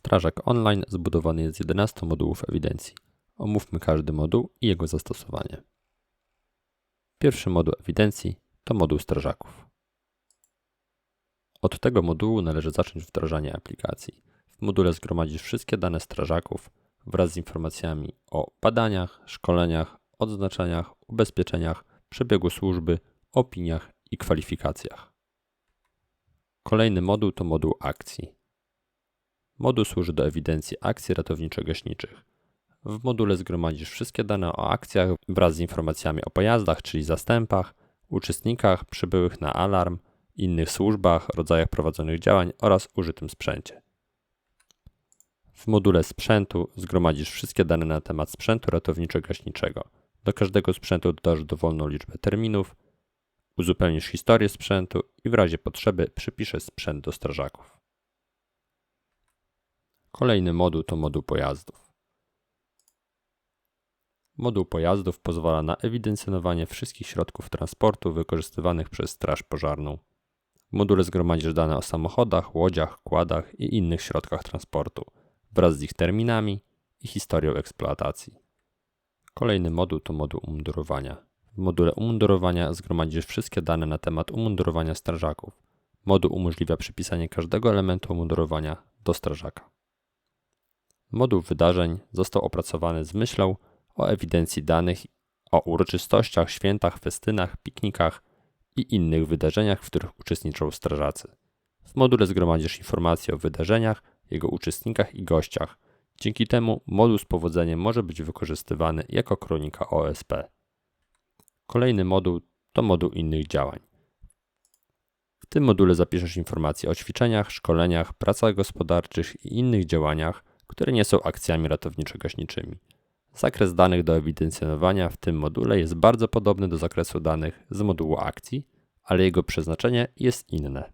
Strażak Online zbudowany jest z 11 modułów ewidencji. Omówmy każdy moduł i jego zastosowanie. Pierwszy moduł ewidencji to moduł strażaków. Od tego modułu należy zacząć wdrażanie aplikacji. W module zgromadzisz wszystkie dane strażaków wraz z informacjami o badaniach, szkoleniach, odznaczeniach, ubezpieczeniach, przebiegu służby, opiniach i kwalifikacjach. Kolejny moduł to moduł akcji. Moduł służy do ewidencji akcji ratowniczo-gaśniczych. W module zgromadzisz wszystkie dane o akcjach wraz z informacjami o pojazdach, czyli zastępach, uczestnikach przybyłych na alarm, innych służbach, rodzajach prowadzonych działań oraz użytym sprzęcie. W module sprzętu zgromadzisz wszystkie dane na temat sprzętu ratowniczo-gaśniczego. Do każdego sprzętu dodasz dowolną liczbę terminów, uzupełnisz historię sprzętu i w razie potrzeby przypiszesz sprzęt do strażaków. Kolejny moduł to moduł pojazdów. Moduł pojazdów pozwala na ewidencjonowanie wszystkich środków transportu wykorzystywanych przez Straż Pożarną. W module zgromadzisz dane o samochodach, łodziach, kładach i innych środkach transportu wraz z ich terminami i historią eksploatacji. Kolejny moduł to moduł umundurowania. W module umundurowania zgromadzisz wszystkie dane na temat umundurowania strażaków. Moduł umożliwia przypisanie każdego elementu umundurowania do strażaka. Moduł wydarzeń został opracowany z myślą o ewidencji danych o uroczystościach, świętach, festynach, piknikach i innych wydarzeniach, w których uczestniczą strażacy. W module zgromadzisz informacje o wydarzeniach, jego uczestnikach i gościach. Dzięki temu moduł z powodzeniem może być wykorzystywany jako kronika OSP. Kolejny moduł to moduł innych działań. W tym module zapiszesz informacje o ćwiczeniach, szkoleniach, pracach gospodarczych i innych działaniach, które nie są akcjami ratowniczo-gaśniczymi. Zakres danych do ewidencjonowania w tym module jest bardzo podobny do zakresu danych z modułu akcji, ale jego przeznaczenie jest inne.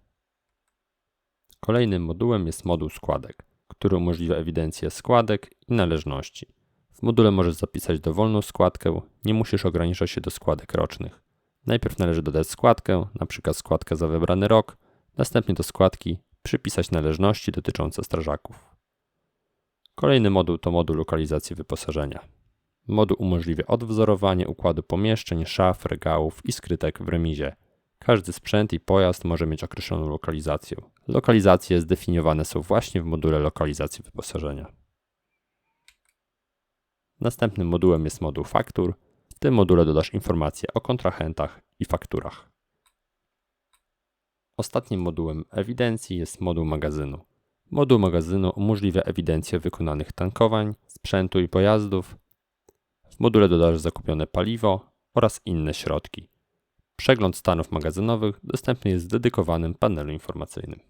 Kolejnym modułem jest moduł składek, który umożliwia ewidencję składek i należności. W module możesz zapisać dowolną składkę, nie musisz ograniczać się do składek rocznych. Najpierw należy dodać składkę, np. składkę za wybrany rok, następnie do składki przypisać należności dotyczące strażaków. Kolejny moduł to moduł lokalizacji wyposażenia. Moduł umożliwia odwzorowanie układu pomieszczeń, szaf, regałów i skrytek w remizie. Każdy sprzęt i pojazd może mieć określoną lokalizację. Lokalizacje zdefiniowane są właśnie w module lokalizacji wyposażenia. Następnym modułem jest moduł faktur. W tym module dodasz informacje o kontrahentach i fakturach. Ostatnim modułem ewidencji jest moduł magazynu. Moduł magazynu umożliwia ewidencję wykonanych tankowań, sprzętu i pojazdów. W module dodasz zakupione paliwo oraz inne środki. Przegląd stanów magazynowych dostępny jest w dedykowanym panelu informacyjnym.